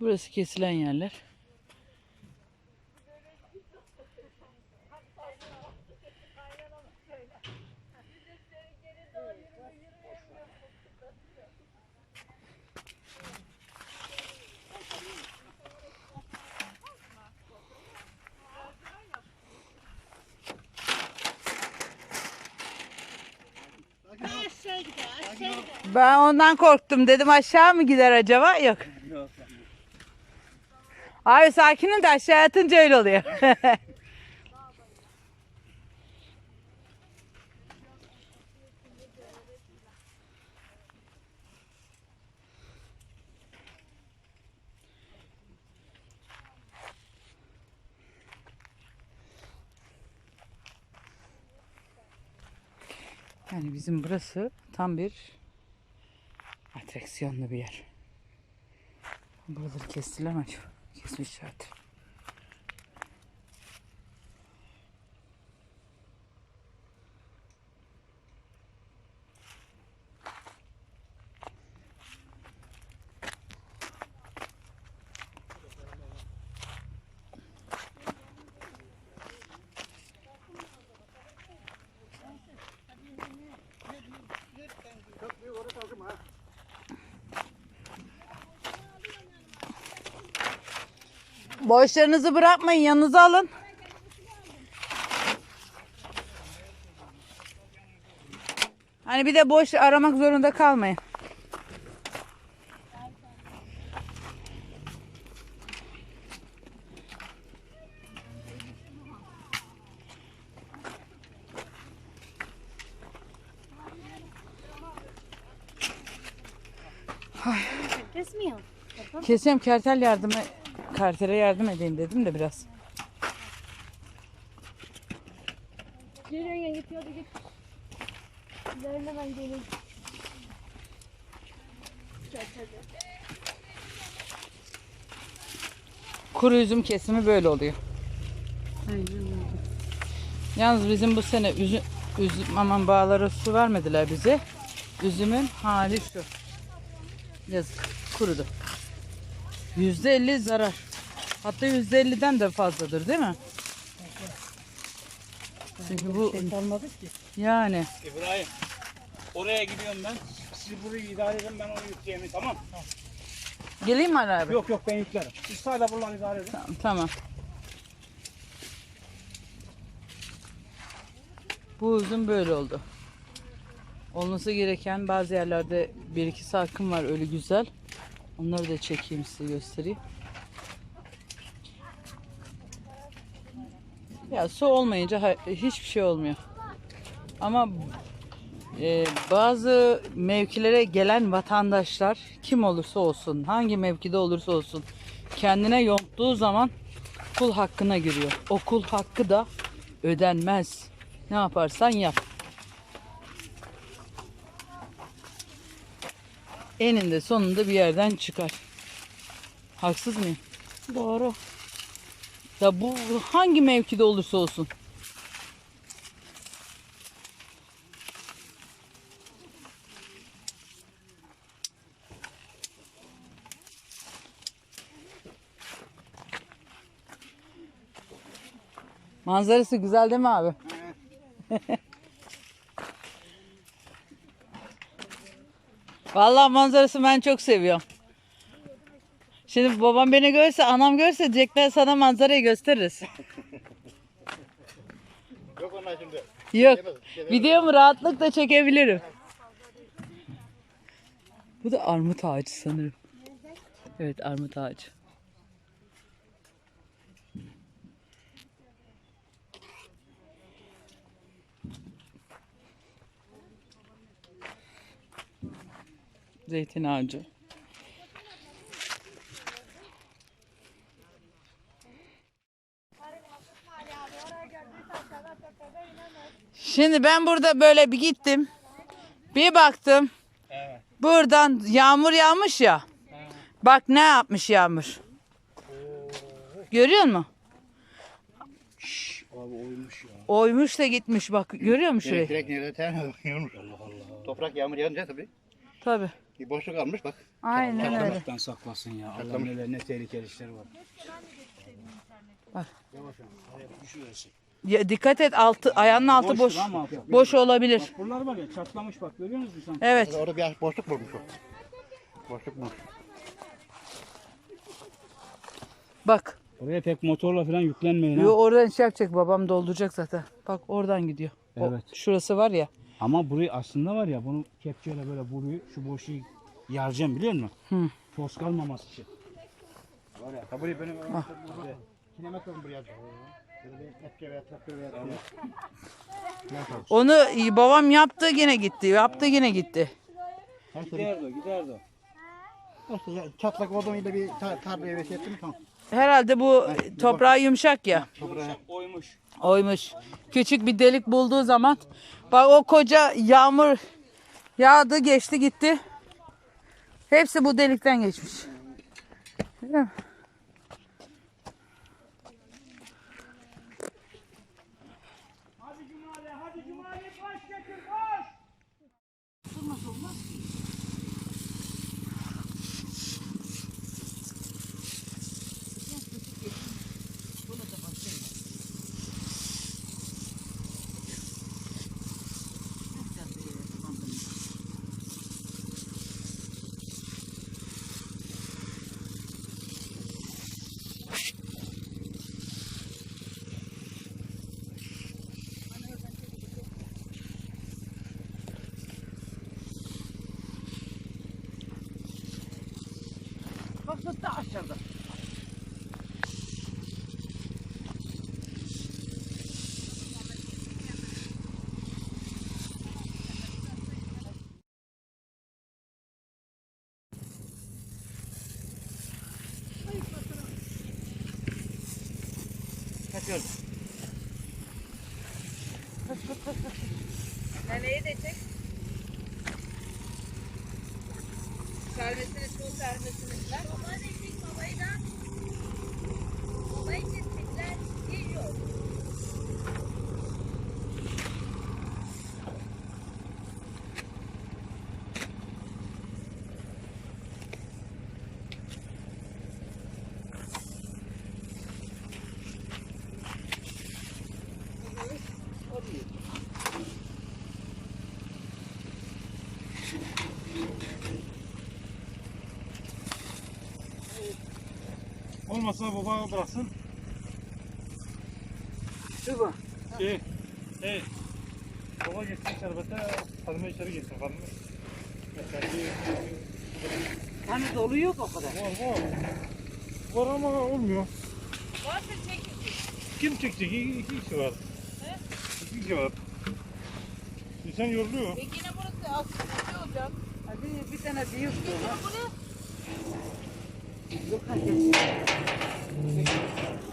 Burası kesilen yerler. Ben ondan korktum. Dedim aşağı mı gider acaba? Yok. Abi sakinim de aşağı atınca öyle oluyor. Yani bizim burası tam bir atraksiyonlu bir yer. Buraları kestiler mi acaba? Kesmişlerdir. Boşlarınızı bırakmayın yanınıza alın. Hani bir de boş aramak zorunda kalmayın. Kesmiyor. Keseceğim kertel yardımı kartere yardım edeyim dedim de biraz. Geliyor yenge hadi git. Üzerine ben geleyim. Kuru üzüm kesimi böyle oluyor. Yalnız bizim bu sene üzüm, üzüm aman bağlara su vermediler bize. Üzümün hali şu. Yazık kurudu. Yüzde elli zarar. Hatta yüzde elliden de fazladır değil mi? Çünkü bu Kalmadı ki. yani İbrahim. Oraya gidiyorum ben. Siz burayı idare edin ben onu yükleyeyim tamam. geleyim mi Ali abi? Yok yok ben yüklerim. Siz sadece buraları idare edin. Tamam, Tamam. Bu uzun böyle oldu. Olması gereken bazı yerlerde bir iki salkım var öyle güzel. Onları da çekeyim size göstereyim. Ya su olmayınca hiçbir şey olmuyor. Ama e, bazı mevkilere gelen vatandaşlar kim olursa olsun, hangi mevkide olursa olsun kendine yonttuğu zaman kul hakkına giriyor. O kul hakkı da ödenmez. Ne yaparsan yap. Eninde sonunda bir yerden çıkar. Haksız mıyım? Doğru. Ya bu hangi mevkide olursa olsun. Manzarası güzel değil mi abi? Vallahi manzarası ben çok seviyorum. Şimdi babam beni görse, anam görse diyecekler sana manzarayı gösteririz. Yok onlar şimdi. Yok. Videomu rahatlıkla çekebilirim. Bu da armut ağacı sanırım. Evet armut ağacı. Zeytin ağacı. Şimdi ben burada böyle bir gittim. Bir baktım. He. Buradan yağmur yağmış ya. Bak ne yapmış yağmur. Görüyor musun? Abi oymuş ya. Oymuş da gitmiş bak. Görüyor musun şurayı? Direkt nerede. Allah Allah. Toprak yağmur yağınca tabii. Tabii. Bir boşluk almış bak. Aynen öyle. Allah'tan saklasın ya. Allah Saklamış. neler ne tehlikeli işler var. Bak. Yavaş yavaş. Hayır düşüversin. Ya, dikkat et altı ayağının altı boş. Boştur ama. Boş olabilir. Bak buralar var ya çatlamış bak görüyor musun sen? Evet. Orada bir boşluk bulmuş o. Boşluk bulmuş. Bak. Oraya pek motorla falan yüklenmeyin ha. Yo oradan şey yapacak babam dolduracak zaten. Bak oradan gidiyor. O, Evet. şurası var ya. Ama burayı aslında var ya bunu kepçeyle böyle burayı şu boşluğu yaracağım biliyor musun? Hı. Toz kalmaması için. Var ya. Tabii benim Ah. buraya. Veya traktör veya Onu babam yaptı yine gitti. Yaptı yine gitti. Giderdi o giderdi o. İşte ya, çatlak olduğuyla bir tar tarlaya ettim tamam. Herhalde bu toprağı yumuşak ya. Toprağa. Oymuş. Oymuş. Küçük bir delik bulduğu zaman bak o koca yağmur yağdı geçti gitti. Hepsi bu delikten geçmiş. Değil mi? Kaçıyoruz. Neneyi de çek. Sermesini, su sermesini. Baba çek babayı da. Olmasa baba bıraksın. Şu bu. Şey, hey. Baba geçsin şerbete, kadına içeri geçsin bir, Hani dolu yok o kadar. var var. Var ama olmuyor. Varsa çek. Kim çekecek? İki, iki kişi var. İki kişi var. İnsan yoruluyor. E yine burası aslında ne olacak? Hadi bir tane büyük bu. 你就看见。这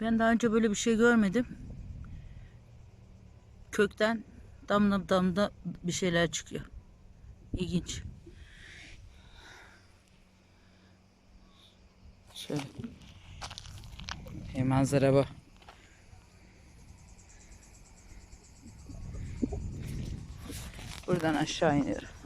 Ben daha önce böyle bir şey görmedim. Kökten damla damla bir şeyler çıkıyor. İlginç. Şöyle. Hey manzara bu. Buradan aşağı iniyorum.